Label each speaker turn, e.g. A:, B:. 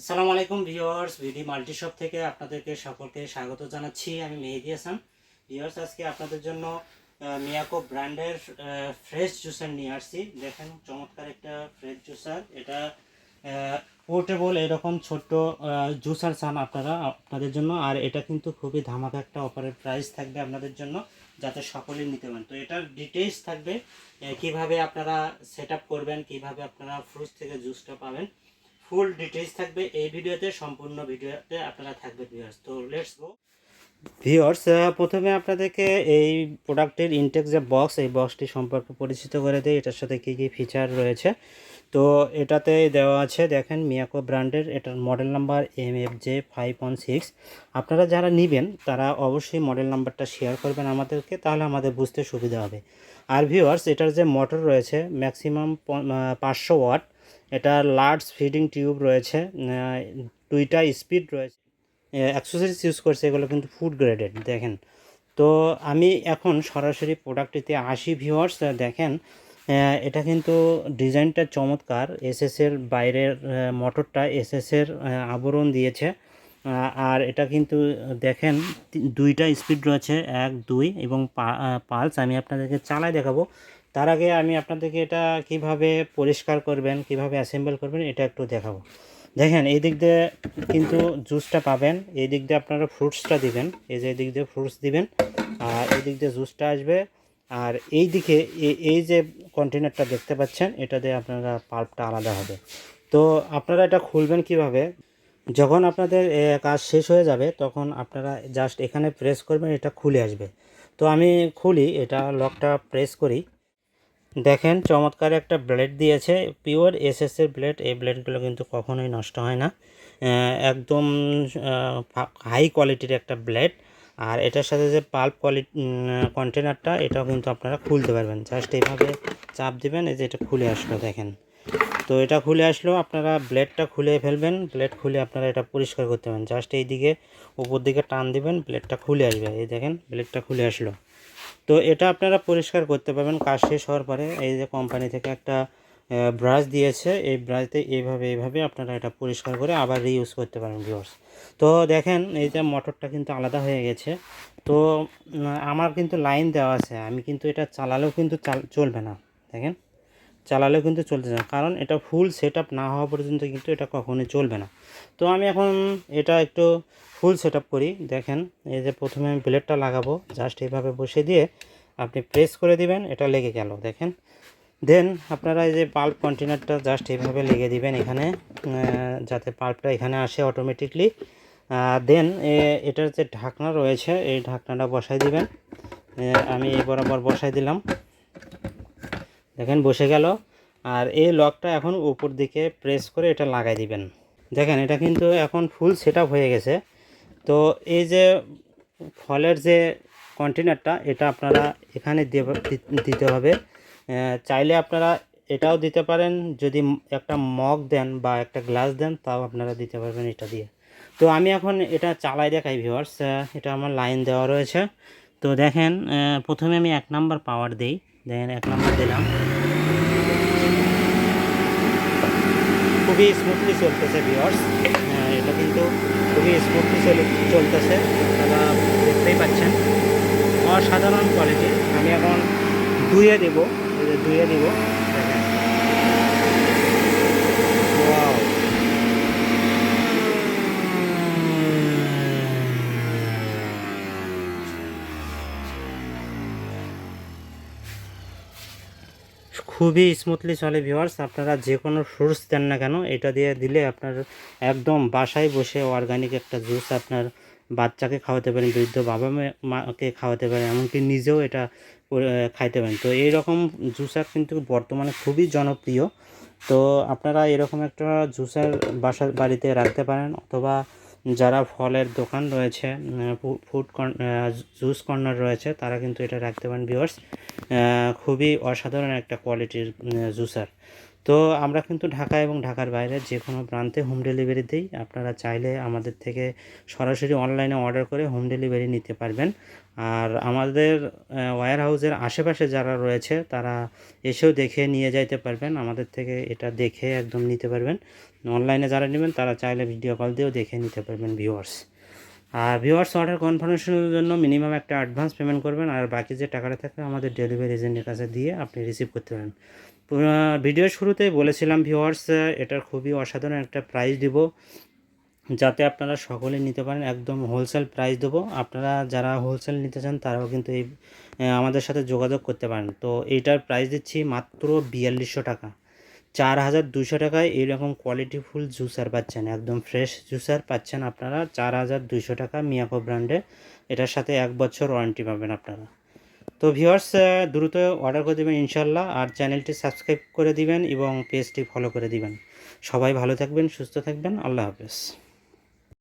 A: আসসালামু আলাইকুম ভিউয়ার্স, ভিডি multi shop থেকে আপনাদেরকে সকলকে স্বাগত জানাচ্ছি। আমি মেহেদি হাসান। ভিউয়ার্স, আজকে আপনাদের জন্য মিয়াকো ব্র্যান্ডের ফ্রেশ জুসার নিয়ে আসছি। দেখেন, চমৎকার একটা ফ্রেশ জুসার এটা পোর্টেবল এরকম ছোট্ট জুসার চান আপনারা, আপনাদের জন্য। আর এটা কিন্তু খুবই ধামাকা একটা অফারের প্রাইস থাকবে আপনাদের জন্য, যাতে সকলেই নিতে পারেন। তো এটার ডিটেলস থাকবে কীভাবে আপনারা সেট করবেন, কীভাবে আপনারা ফ্রুটস থেকে জুসটা পাবেন। ফুল ডিটেলস থাকবে এই ভিডিওতে, সম্পূর্ণ ভিডিওতে আপনারা থাকবে ভিউয়ার্স তো লেটস গো ভিউয়ার্স প্রথমে আপনাদেরকে এই প্রোডাক্টের ইনটেক যে বক্স এই বক্সটি সম্পর্কে পরিচিত করে দিই। এটার সাথে কী কী ফিচার রয়েছে? তো এটাতে দেওয়া আছে, দেখেন মিয়াকো ব্র্যান্ডের এটার model number M F J five one six আপনারা যারা নেবেন, তারা অবশ্যই মডেল নাম্বারটা শেয়ার করবেন আমাদেরকে, তাহলে আমাদের বুঝতে সুবিধা হবে। আর ভিউয়ার্স এটার যে মোটর রয়েছে ম্যাক্সিমাম পাঁচশো ওয়াট এটা লার্জ ফিডিং টিউব রয়েছে দুইটা স্পিড রয়েছে। অ্যাক্সেসরিজ ইউজ করছে, এগুলো কিন্তু ফুড গ্রেডেড দেখেন। তো আমি এখন সরাসরি প্রোডাক্টটিতে আসি ভিউয়ার্স দেখেন এটা কিন্তু ডিজাইনটা চমৎকার। এসএসের বাইরের মোটরটা এসএসের আবরণ দিয়েছে। আর এটা কিন্তু, দেখেন, দুইটা স্পিড রয়েছে, এক, দুই এবং পালস আমি আপনাদেরকে চালাই দেখাবো। তার আগে আমি আপনাদেরকে এটা কীভাবে পরিষ্কার করবেন, কীভাবে অ্যাসেম্বল করবেন, এটা একটু দেখাবো। দেখেন, এই দিক দিয়ে কিন্তু জুসটা পাবেন, এই দিক দিয়ে আপনারা ফ্রুটসটা দিবেন, এই যে এই দিক দিয়ে ফ্রুটস দিবেন, আর এই দিক দিয়ে জুসটা আসবে। আর এই দিকে এই যে কন্টেনারটা দেখতে পাচ্ছেন, এটা দিয়ে আপনারা পাল্পটা আলাদা হবে। তো আপনারা এটা খুলবেন কীভাবে? যখন আপনাদের কাজ শেষ হয়ে যাবে, তখন আপনারা জাস্ট এখানে প্রেস করবেন, এটা খুলে আসবে। তো আমি খুলি, এটা লকটা প্রেস করি। দেখেন, চমৎকার একটা ব্লেড দিয়েছে। পিওর এস এসএসের ব্লেড, এই ব্লেডগুলো কিন্তু কখনোই নষ্ট হয় না। একদম হাই কোয়ালিটির একটা ব্লেড। আর এটার সাথে যে পাল্প কোয়ালিটি কন্টেনারটা এটাও কিন্তু আপনারা খুলতে পারবেন। জাস্ট এইভাবে চাপ দেবেন, এই যে এটা খুলে আসলো, দেখেন। তো এটা খুলে আসলো, আপনারা ব্লেডটা খুলে ফেলবেন। ব্লেড খুলে আপনারা এটা পরিষ্কার করতে পারেন জাস্ট এই দিকে উপর দিকে টান দিবেন, ব্লেডটা খুলে আসবে। এই দেখেন, ব্লেডটা খুলে আসলো। তো এটা আপনারা পরিষ্কার করতে পারবেন, কাজ শেষ হওয়ার পরে। এই যে কোম্পানি থেকে একটা ব্রাশ দিয়েছে, এই ব্রাশতে এইভাবে এইভাবে আপনারা এটা পরিষ্কার করে আবার রিইউজ করতে পারেন ভিউয়ার্স তো দেখেন, এই যে মোটরটা কিন্তু আলাদা হয়ে গেছে। তো আমার কিন্তু লাইন দেওয়া আছে, আমি কিন্তু এটা চালালেও কিন্তু চাল চলবে না, দেখেন। চালালেও কিন্তু চলতে না। কারণ এটা ফুল সেট না হওয়া পর্যন্ত কিন্তু এটা কখনোই চলবে না। তো আমি এখন এটা একটু ফুল সেট করি। দেখেন, এই যে প্রথমে আমি ব্লেডটা লাগাবো। জাস্ট এইভাবে বসে দিয়ে আপনি প্রেস করে দিবেন, এটা লেগে গেল। দেখেন দেন আপনারা এই যে পাল্প কন্টেনারটা জাস্ট এইভাবে লেগে দিবেন এখানে যাতে পাল্পটা এখানে আসে অটোমেটিকলি দেন এটার যে ঢাকনা রয়েছে, এই ঢাকনাটা বসাই দিবেন। আমি এই বরাবর বসাই দিলাম। দেখেন বসে গেল। আর এই লকটা এখন উপর দিকে প্রেস করে এটা লাগাই দিবেন। দেখেন, এটা কিন্তু এখন ফুল সেট হয়ে গেছে। তো এই যে ফলের যে কন্টেনারটা এটা আপনারা এখানে দিতে হবে। চাইলে আপনারা এটাও দিতে পারেন। যদি একটা মগ দেন বা একটা গ্লাস দেন, তাও আপনারা দিতে পারবেন এটা দিয়ে। তো আমি এখন এটা চালাই দেখাই ভিউয়ার্স এটা আমার লাইন দেওয়া রয়েছে। তো দেখেন প্রথমে আমি এক নাম্বার পাওয়ার দিই। দেখেন এক নম্বর দিলাম। খুবই স্মুথলি চলতেছে ভিওর্স এটা কিন্তু খুবই স্মুথলি চল, চলতেছে। আপনারা দেখতেই পাচ্ছেন। অসাধারণ কোয়ালিটি আমি এখন ধুয়ে দেবো ধুয়ে দেব। খুবই স্মুথলি চলে ভিওয়ার্স আপনারা যে কোনো ফ্রুটস দেন না কেন, এটা দিয়ে দিলে আপনার একদম বাসায় বসে অর্গানিক একটা জুস আপনার বাচ্চাকে খাওয়াতে পারেন, বৃদ্ধ বাবা মাকে খাওয়াতে পারেন, এমনকি নিজেও এটা খাইতে পারেন। তো এই রকম জুসার কিন্তু বর্তমানে খুবই জনপ্রিয়। তো আপনারা এরকম একটা জুসার বাসার বাড়িতে রাখতে পারেন, অথবা যারা ফলের দোকান রয়েছে ফুড জুস কর্নার রয়েছে, তারা কিন্তু এটা রাখতে পারেন ভিওর্স খুবই অসাধারণ একটা কোয়ালিটির জুসার তো আমরা কিন্তু ঢাকা এবং ঢাকার বাইরে যে কোনো প্রান্তে হোম ডেলিভারি দিই। আপনারা চাইলে আমাদের থেকে সরাসরি অনলাইনে অর্ডার করে হোম ডেলিভারি নিতে পারবেন। আর আমাদের ওয়্যার হাউসের আশেপাশে যারা রয়েছে, তারা এসেও দেখে নিয়ে যাইতে পারবেন। আমাদের থেকে এটা দেখে একদম নিতে পারবেন। অনলাইনে যারা নেবেন, তারা চাইলে ভিডিও কল দিয়েও দেখে নিতে পারবেন ভিউয়ার্স আর ভিউয়ার্স অর্ডার কনফার্মেশনের জন্য মিনিমাম একটা অ্যাডভান্স পেমেন্ট করবেন। আর বাকি যে টাকাটা থাকবে আমাদের ডেলিভারি এজেন্টের কাছে দিয়ে আপনি রিসিভ করতে পারেন ভিডিওর শুরুতেই বলেছিলাম ভিউয়ার্স এটার খুবই অসাধারণ একটা প্রাইস দিব। যাতে আপনারা সকলে নিতে পারেন, একদম হোলসেল প্রাইস দেবো। আপনারা যারা হোলসেল নিতে চান, তারাও কিন্তু এই আমাদের সাথে যোগাযোগ করতে পারেন। তো এইটার প্রাইস দিচ্ছি মাত্র বিয়াল্লিশশো টাকা। চার হাজার দুশো টাকায় এইরকম কোয়ালিটিফুল জুসার পাচ্ছেন, একদম ফ্রেশ জুসার পাচ্ছেন আপনারা। চার হাজার দুশো টাকা মিয়াকো ব্র্যান্ডে এটার সাথে এক বছর ওয়ারেন্টি পাবেন আপনারা। তো ভিউয়ার্স দ্রুত অর্ডার করে দেবেন ইনশাল্লাহ আর চ্যানেলটি সাবস্ক্রাইব করে দিবেন এবং পেজটি ফলো করে দিবেন। সবাই ভালো থাকবেন, সুস্থ থাকবেন, আল্লাহ হাফেজ।